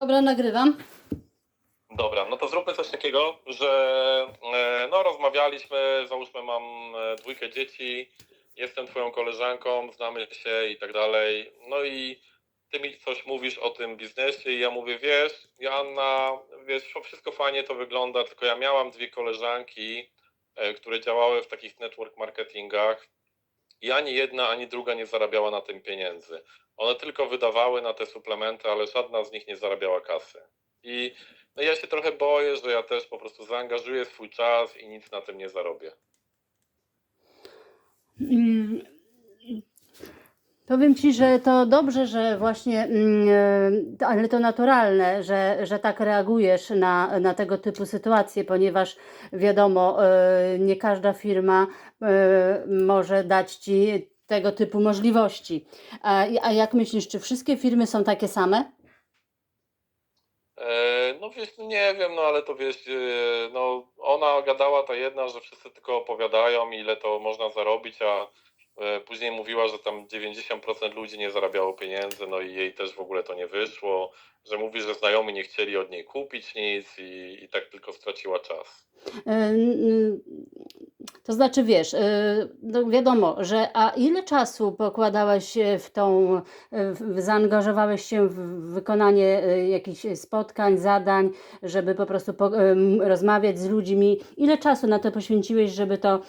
Dobra, nagrywam. Dobra, no to zróbmy coś takiego, że e, no rozmawialiśmy, załóżmy mam e, dwójkę dzieci, jestem twoją koleżanką, znamy się i tak dalej. No i ty mi coś mówisz o tym biznesie i ja mówię, wiesz, Joanna, wiesz, wszystko fajnie to wygląda, tylko ja miałam dwie koleżanki, e, które działały w takich network marketingach i ani jedna, ani druga nie zarabiała na tym pieniędzy. One tylko wydawały na te suplementy, ale żadna z nich nie zarabiała kasy. I no ja się trochę boję, że ja też po prostu zaangażuję swój czas i nic na tym nie zarobię. Mm, Powiem Ci, że to dobrze, że właśnie, mm, e, ale to naturalne, że, że tak reagujesz na, na tego typu sytuacje, ponieważ wiadomo, e, nie każda firma e, może dać Ci tego typu możliwości. A, a jak myślisz, czy wszystkie firmy są takie same? E, no wiesz, no nie wiem, no ale to wiesz, e, no ona gadała ta jedna, że wszyscy tylko opowiadają ile to można zarobić, a e, później mówiła, że tam 90% ludzi nie zarabiało pieniędzy, no i jej też w ogóle to nie wyszło, że mówi, że znajomi nie chcieli od niej kupić nic i, i tak tylko straciła czas. To znaczy, wiesz, y, no wiadomo, że a ile czasu pokładałeś e, w tą, e, w- zaangażowałeś się w wykonanie e, jakichś spotkań, zadań, żeby po prostu po, rozmawiać z ludźmi? Ile czasu na to poświęciłeś, żeby to,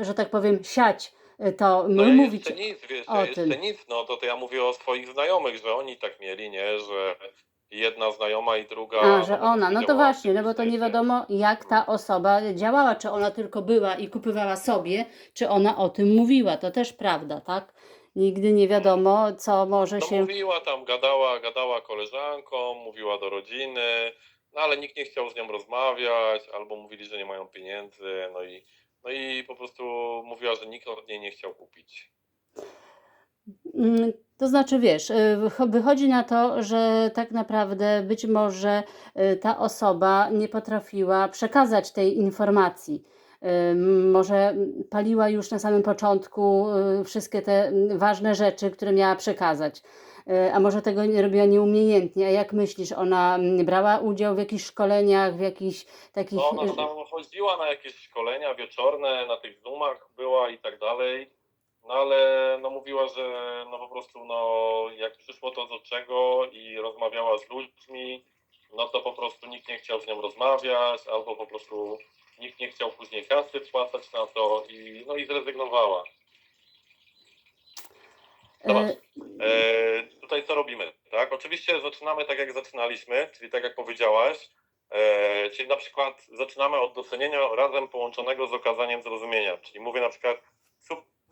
że tak powiem, siać to, No ja mówić? jeszcze nic, wiesz, o tym. nic, no to, to ja mówię o swoich znajomych, że oni tak mieli, nie, że jedna znajoma i druga... A, że ona, no to właśnie, no bo to nie wiadomo, jak ta osoba działała, czy ona tylko była i kupywała sobie, czy ona o tym mówiła. To też prawda, tak? Nigdy nie wiadomo, co może No się. mówiła tam, gadała, gadała koleżankom, mówiła do rodziny, no ale nikt nie chciał z nią rozmawiać, albo mówili, że nie mają pieniędzy, no i, no i po prostu mówiła, że nikt od niej nie chciał kupić. Mm, To znaczy, wiesz, y, wycho- wychodzi na to, że tak naprawdę być może y, ta osoba nie potrafiła przekazać tej informacji. Y, Może paliła już na samym początku wszystkie te mm, ważne rzeczy, które miała przekazać. A może tego nie robiła nieumiejętnie. A jak myślisz, ona mm, brała udział w jakichś szkoleniach, w jakichś takich. No ona tam chodziła na jakieś szkolenia wieczorne, na tych Zoomach była i tak dalej, no ale no mówiła, że no po prostu no jak przyszło to do czego i rozmawiała z ludźmi, no to po prostu nikt nie chciał z nią rozmawiać, albo po prostu nikt nie chciał później kasy wpłacać na to i no i zrezygnowała. Zobacz, y, E, tutaj co robimy, tak? Oczywiście zaczynamy tak jak zaczynaliśmy, czyli tak jak powiedziałaś, e, czyli na przykład zaczynamy od docenienia razem połączonego z okazaniem zrozumienia, czyli mówię na przykład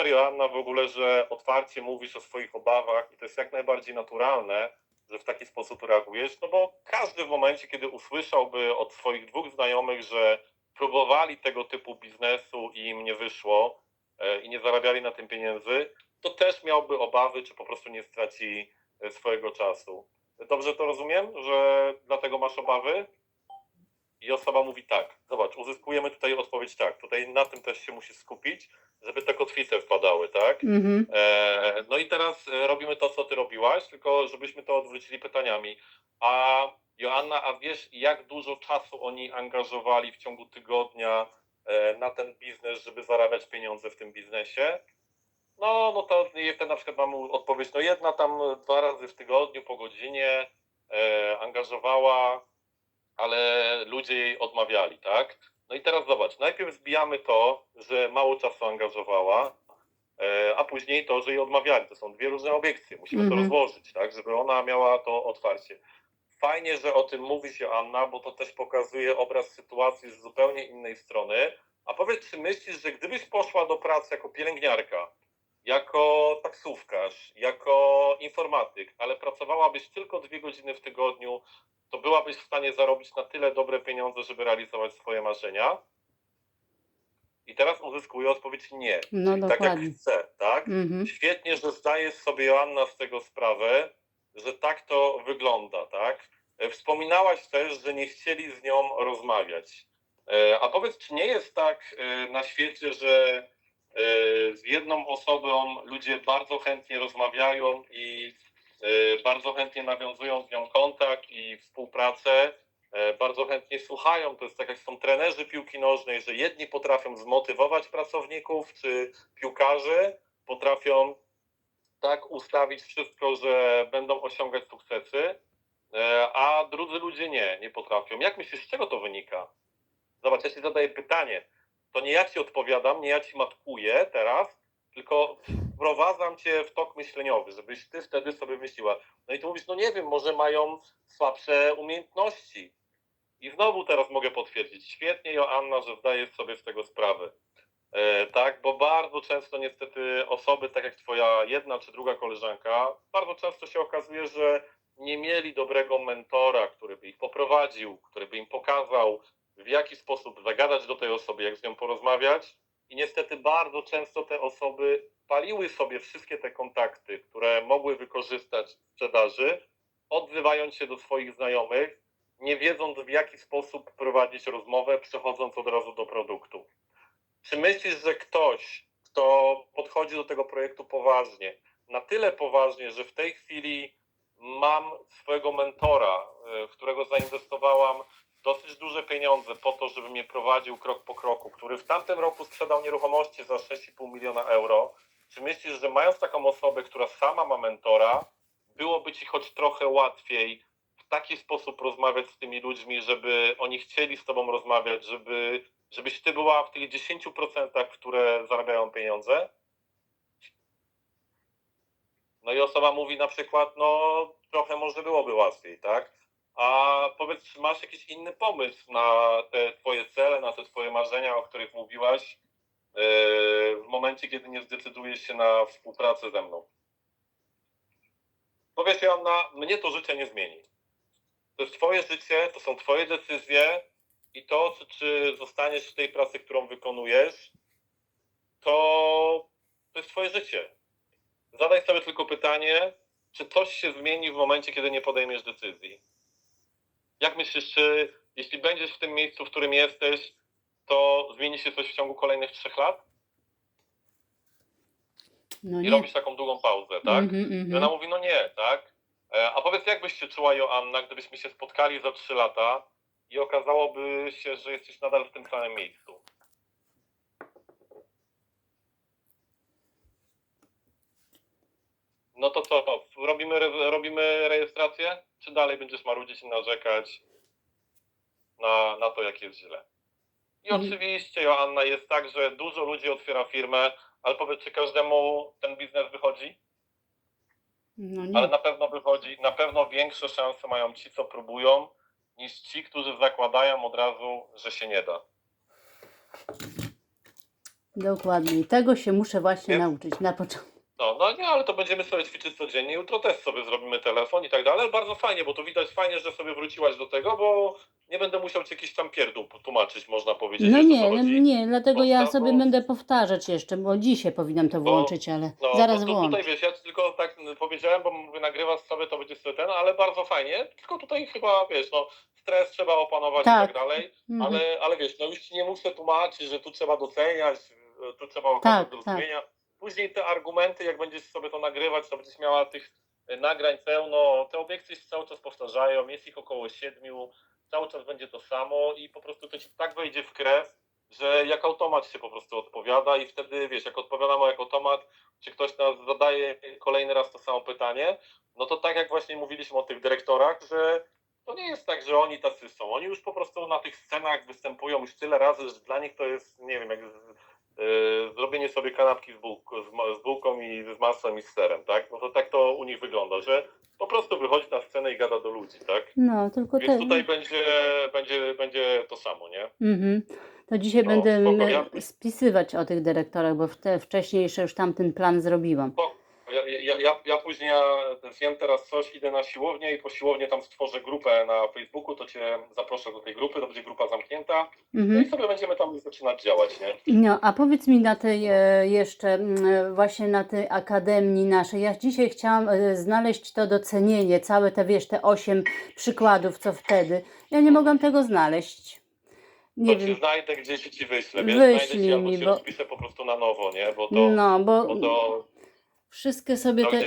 super w ogóle, że otwarcie mówisz o swoich obawach i to jest jak najbardziej naturalne, że w taki sposób reagujesz, no bo każdy w momencie, kiedy usłyszałby od swoich dwóch znajomych, że próbowali tego typu biznesu i im nie wyszło e, i nie zarabiali na tym pieniędzy, to też miałby obawy, czy po prostu nie straci e, swojego czasu. Dobrze to rozumiem, że dlatego masz obawy? I osoba mówi tak. Zobacz, uzyskujemy tutaj odpowiedź tak. Tutaj na tym też się musisz skupić, żeby te kotwice wpadały, tak? mhm. E, no i teraz e, robimy to, co ty robiłaś, tylko żebyśmy to odwrócili pytaniami. A Joanna, a wiesz, jak dużo czasu oni angażowali w ciągu tygodnia e, na ten biznes, żeby zarabiać pieniądze w tym biznesie? No, no to wtedy na przykład mamy odpowiedź, no jedna tam dwa razy w tygodniu po godzinie e, angażowała, ale ludzie jej odmawiali, tak? No i teraz zobacz, najpierw zbijamy to, że mało czasu angażowała, e, a później to, że jej odmawiali. To są dwie różne obiekcje, musimy to Mhm. rozłożyć, tak? Żeby ona miała to otwarcie. Fajnie, że o tym mówisz, Joanna, bo to też pokazuje obraz sytuacji z zupełnie innej strony. A powiedz, czy myślisz, że gdybyś poszła do pracy jako pielęgniarka, jako taksówkarz, jako informatyk, ale pracowałabyś tylko dwie godziny w tygodniu, to byłabyś w stanie zarobić na tyle dobre pieniądze, żeby realizować swoje marzenia? I teraz uzyskuję odpowiedź nie. No Czyli tak jak chcę, tak? Mhm. Świetnie, że zdajesz sobie Joanna z tego sprawę, że tak to wygląda, tak? E, Wspominałaś też, że nie chcieli z nią rozmawiać. E, A powiedz, czy nie jest tak e, na świecie, że z jedną osobą ludzie bardzo chętnie rozmawiają i e, bardzo chętnie nawiązują z nią kontakt i współpracę, e, bardzo chętnie słuchają. To jest tak jak są trenerzy piłki nożnej, że jedni potrafią zmotywować pracowników czy piłkarzy, potrafią tak ustawić wszystko, że będą osiągać sukcesy, e, a drudzy ludzie nie, nie potrafią. Jak myślisz, z czego to wynika? Zobacz, ja ci zadaję pytanie. To nie ja ci odpowiadam, nie ja ci matkuję teraz, tylko wprowadzam cię w tok myśleniowy, żebyś ty wtedy sobie myśliła. No i ty mówisz, no nie wiem, może mają słabsze umiejętności. I znowu teraz mogę potwierdzić. Świetnie, Joanna, że zdajesz sobie z tego sprawę. E, tak, bo bardzo często niestety osoby, tak jak twoja jedna czy druga koleżanka, bardzo często się okazuje, że nie mieli dobrego mentora, który by ich poprowadził, który by im pokazał, w jaki sposób zagadać do tej osoby, jak z nią porozmawiać. I niestety bardzo często te osoby paliły sobie wszystkie te kontakty, które mogły wykorzystać w sprzedaży, odzywając się do swoich znajomych, nie wiedząc w jaki sposób prowadzić rozmowę, przechodząc od razu do produktu. Czy myślisz, że ktoś, kto podchodzi do tego projektu poważnie, na tyle poważnie, że w tej chwili mam swojego mentora, e, w którego zainwestowałam dosyć duże pieniądze po to, żeby mnie prowadził krok po kroku, który w tamtym roku sprzedał nieruchomości za 6,5 miliona euro. Czy myślisz, że mając taką osobę, która sama ma mentora, byłoby ci choć trochę łatwiej w taki sposób rozmawiać z tymi ludźmi, żeby oni chcieli z tobą rozmawiać, żeby, żebyś ty była w tych 10%, które zarabiają pieniądze? No i osoba mówi na przykład, no trochę może byłoby łatwiej, tak? A powiedz, masz jakiś inny pomysł na te twoje cele, na te twoje marzenia, o których mówiłaś yy, w momencie, kiedy nie zdecydujesz się na współpracę ze mną? Powiesz, Joanna, mnie to życie nie zmieni. To jest twoje życie, to są twoje decyzje i to, czy, czy zostaniesz w tej pracy, którą wykonujesz, to, to jest twoje życie. Zadaj sobie tylko pytanie, czy coś się zmieni w momencie, kiedy nie podejmiesz decyzji. Jak myślisz, czy jeśli będziesz w tym miejscu, w którym jesteś, to zmieni się coś w ciągu kolejnych trzech lat? No I nie. robisz taką długą pauzę, tak? Mhm, I mhm. ona mówi, no nie, tak? E, A powiedz, jak byś się czuła, Joanna, gdybyśmy się spotkali za trzy lata i okazałoby się, że jesteś nadal w tym samym miejscu? No to co, robimy, re- robimy rejestrację? Czy dalej będziesz marudzić i narzekać na, na to, jak jest źle? I Mhm. oczywiście, Joanna, jest tak, że dużo ludzi otwiera firmę, ale powiedz, czy każdemu ten biznes wychodzi? No nie. Ale na pewno wychodzi, na pewno większe szanse mają ci, co próbują, niż ci, którzy zakładają od razu, że się nie da. Dokładnie. Tego się muszę właśnie Więc- nauczyć na początku. No, no nie, ale to będziemy sobie ćwiczyć codziennie. Jutro też sobie zrobimy telefon i tak dalej. Ale bardzo fajnie, bo tu widać fajnie, że sobie wróciłaś do tego, bo nie będę musiał ci jakiś tam pierdół tłumaczyć, można powiedzieć. No wiesz, o nie, no chodzi. nie, dlatego ja Podstawą- sobie będę powtarzać jeszcze, bo dzisiaj powinnam to Bo- włączyć, ale No, zaraz bo tu, włączę. tutaj wiesz, ja ci tylko tak powiedziałem, bo mówię, nagrywasz sobie, to będzie sobie ten, ale bardzo fajnie. Tylko tutaj chyba, wiesz, no, stres trzeba opanować i Tak. tak dalej. Mhm. Ale, ale wiesz, no już ci nie muszę tłumaczyć, że tu trzeba doceniać, e, tu trzeba okazać Tak, do tak. Później te argumenty, jak będziesz sobie to nagrywać, to będziesz miała tych e, nagrań pełno, te obiekcje się cały czas powtarzają, jest ich około siedmiu, cały czas będzie to samo i po prostu to ci tak wejdzie w krew, że jak automat się po prostu odpowiada i wtedy, wiesz, jak odpowiadamy jak automat, czy ktoś nas zadaje kolejny raz to samo pytanie, no to tak jak właśnie mówiliśmy o tych dyrektorach, że to nie jest tak, że oni tacy są. Oni już po prostu na tych scenach występują już tyle razy, że dla nich to jest, nie wiem, jak zrobienie sobie kanapki z, bułk, z, bułką i z masłem i z serem, tak? No to tak to u nich wygląda, że po prostu wychodzi na scenę i gada do ludzi, tak? No, tylko te... Więc tutaj będzie, będzie, będzie to samo, nie? Mhm. To dzisiaj No, będę spoko, m, ja- spisywać o tych dyrektorach, bo te wcześniejsze już tamten plan zrobiłam. Ja, ja, ja, później ja wiem teraz coś, idę na siłownię i po siłowni tam stworzę grupę na Facebooku, to cię zaproszę do tej grupy, to będzie grupa zamknięta. No Mhm. i sobie będziemy tam zaczynać działać, nie? No, a powiedz mi na tej e, jeszcze, właśnie na tej akademii naszej, ja dzisiaj chciałam e, znaleźć to docenienie, całe te, wiesz, te osiem przykładów, co wtedy. Ja nie mogłam tego znaleźć. Nie to ci wiem, znajdę gdzieś i ci wyślę, wiesz? Wyślij znajdę ci albo mi, ci bo- rozpiszę po prostu na nowo, nie? Bo to, no, bo bo to, wszystkie sobie te...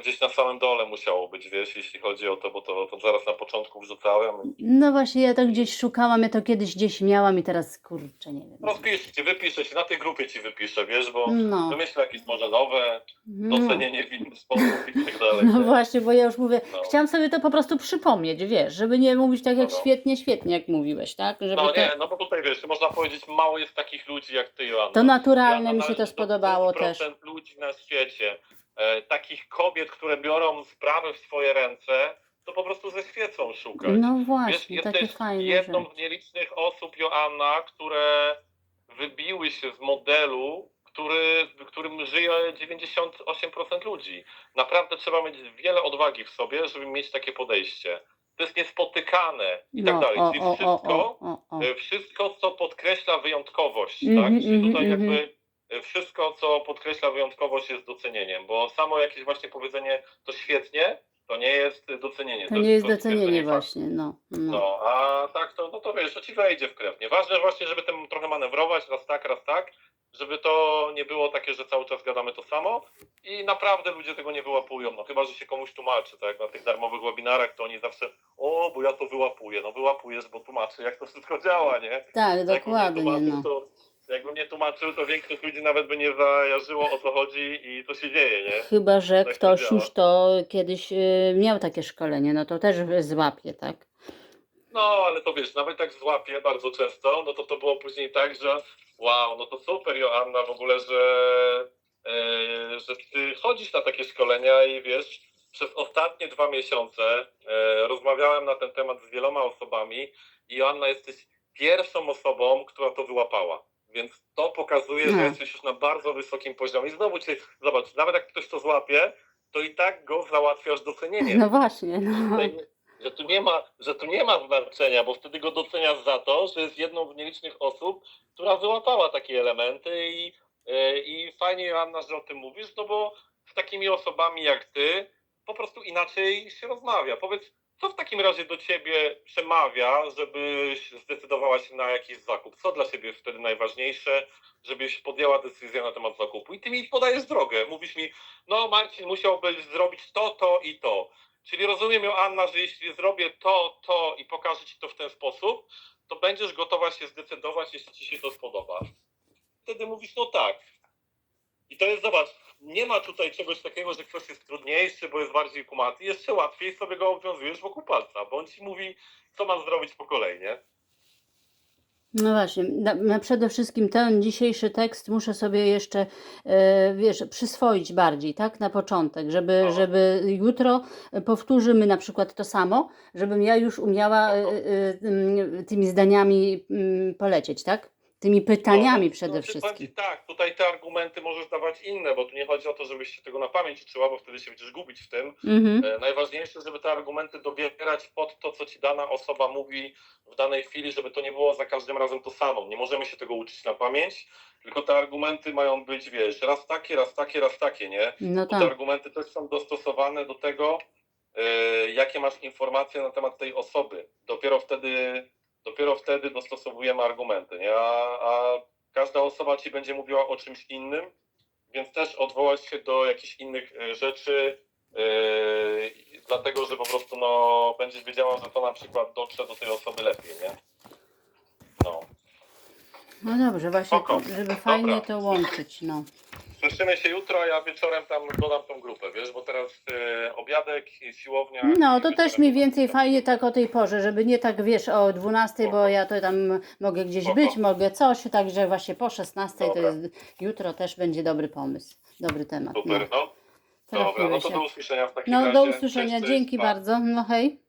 gdzieś na sam, to gdzieś na samym dole musiało być, wiesz, jeśli chodzi o to, bo to, to zaraz na początku wrzucałem. No właśnie, ja to gdzieś szukałam, ja to kiedyś gdzieś miałam i teraz kurczę, nie wiem. Rozpisz ci, wypiszę ci, na tej grupie ci wypiszę, wiesz, bo No, wymyślę jakieś może nowe, no. docenienie w inny sposób i tak dalej. No nie? właśnie, bo ja już mówię, No. chciałam sobie to po prostu przypomnieć, wiesz, żeby nie mówić tak jak No, no. świetnie, świetnie, jak mówiłeś, tak? Żeby No to, nie, no bo tutaj wiesz, można powiedzieć, mało jest takich ludzi jak ty, Joanna. to naturalne mi się to do spodobało 2% też. ludzi na świecie, takich kobiet, które biorą sprawy w swoje ręce, to po prostu ze świecą szukać. No Wiesz, właśnie, takie jesteś fajne jedną rzeczy. z nielicznych osób, Joanna, które wybiły się z modelu, który, w którym żyje 98% ludzi. Naprawdę trzeba mieć wiele odwagi w sobie, żeby mieć takie podejście. To jest niespotykane i tak No, dalej. o, Czyli o, wszystko, o, o, o. e, wszystko, co podkreśla wyjątkowość, Mhm, tak? Czyli mhm, tutaj mhm. jakby e, wszystko, co podkreśla wyjątkowość jest docenieniem, bo samo jakieś właśnie powiedzenie to świetnie, to nie jest docenienie. To nie jest docenienie właśnie, no. no. No, a tak to, no to wiesz, to ci wejdzie w krew. Nieważne właśnie, żeby tym trochę manewrować, raz tak, raz tak, żeby to nie było takie, że cały czas gadamy to samo i naprawdę ludzie tego nie wyłapują, no chyba, że się komuś tłumaczy, tak, na tych darmowych webinarach to oni zawsze, o, bo ja to wyłapuję, no wyłapujesz, bo tłumaczy, jak to wszystko działa, nie? Tak, nie dokładnie, tłumaczył, no. to, jakbym nie tłumaczył, to większość ludzi nawet by nie zajarzyło o co chodzi i co się dzieje, nie? Chyba, że Tak to ktoś działa. już to kiedyś y, miał takie szkolenie, no to też złapie, tak? No, ale to wiesz, nawet tak złapię bardzo często, no to to było później tak, że wow, no to super Joanna w ogóle, że, e, że ty chodzisz na takie szkolenia i wiesz, przez ostatnie dwa miesiące e, rozmawiałem na ten temat z wieloma osobami i Joanna jesteś pierwszą osobą, która to wyłapała. Więc to pokazuje, że No. jesteś już na bardzo wysokim poziomie. I znowu cię, zobacz, nawet jak ktoś to złapie, to i tak go załatwiasz docenieniem No właśnie, no. że tu nie ma, że tu nie ma znaczenia, bo wtedy go doceniasz za to, że jest jedną z nielicznych osób, która wyłapała takie elementy i, e, i fajnie Joanna, że o tym mówisz, no bo z takimi osobami jak ty po prostu inaczej się rozmawia. Powiedz, co w takim razie do ciebie przemawia, żebyś zdecydowała się na jakiś zakup? Co dla ciebie jest wtedy najważniejsze, żebyś podjęła decyzję na temat zakupu? I ty mi podajesz drogę. Mówisz mi, no Marcin, musiałbyś zrobić to, to i to. Czyli rozumiem, Joanna, że jeśli zrobię to, to i pokażę Ci to w ten sposób, to będziesz gotowa się zdecydować, jeśli Ci się to spodoba. Wtedy mówisz, no tak. I to jest, zobacz, nie ma tutaj czegoś takiego, że ktoś jest trudniejszy, bo jest bardziej kumaty. Jeszcze łatwiej sobie go obwiązujesz wokół palca, bo on Ci mówi, co masz zrobić po kolei, nie? No właśnie, na, na przede wszystkim ten dzisiejszy tekst muszę sobie jeszcze, e, wiesz, przyswoić bardziej, tak, na początek, żeby, No. żeby jutro powtórzymy na przykład to samo, żebym ja już umiała e, e, tym- tymi zdaniami mm, polecieć, tak? Tymi pytaniami No, przede no, powiem wszystkim. Tak, tutaj te argumenty możesz dawać inne, bo tu nie chodzi o to, żebyś się tego na pamięć uczyła, bo wtedy się będziesz gubić w tym, Mhm. E, Najważniejsze, żeby te argumenty dobierać pod to, co ci dana osoba mówi w danej chwili, żeby to nie było za każdym razem to samo. Nie możemy się tego uczyć na pamięć, tylko te argumenty mają być, wiesz, raz takie, raz takie, raz takie, nie? No Bo te tak, argumenty też są dostosowane do tego, e, jakie masz informacje na temat tej osoby. Dopiero wtedy, dopiero wtedy dostosowujemy argumenty, nie? A, a każda osoba ci będzie mówiła o czymś innym, więc też odwołać się do jakichś innych e, rzeczy, Yy, dlatego, że po prostu no, będziesz wiedziała, że to na przykład dotrze do tej osoby lepiej, nie? No. no dobrze, właśnie, Spoko. żeby fajnie Dobra. to łączyć, no. Słyszymy się jutro, a ja wieczorem tam dodam tą grupę, wiesz, bo teraz e, obiadek, siłownia. No, i to też dodam więcej fajnie tak o tej porze, żeby nie tak, wiesz, o 12, bo ja to tam mogę gdzieś Spoko. być, mogę coś, także właśnie po 16 to Dobra. jest, jutro też będzie dobry pomysł, dobry temat. Super, no. Dobra, no to do usłyszenia w takim No, razie. do usłyszenia, Cześć, cześć, dzięki pa. bardzo, no hej.